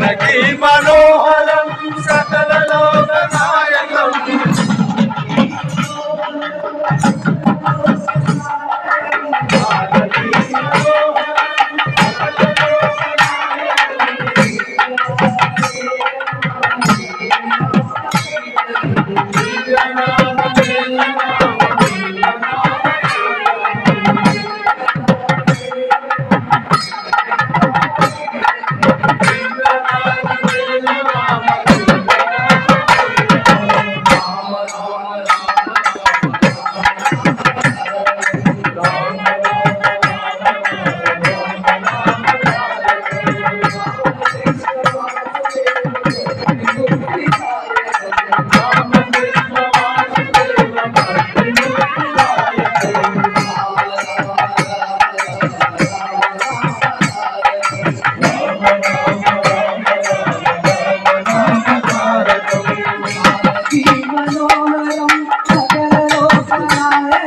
নাকি মানো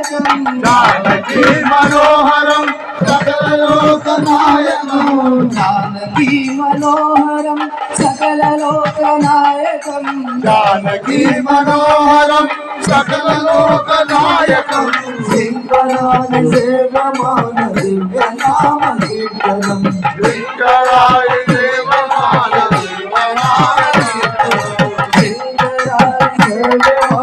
జానకి మనోహరం సకలలోకనాయకం జానకి మనోహరం సకలలోకనాయకం జానకి మనోహరం సకలలోకనాయకం సింగరాజ సేవమాన దివ్యనామ కీర్తనం. సింగరాజ సేవమాన దివ్యనామ కీర్తనం. సింగరాజ సేవమాన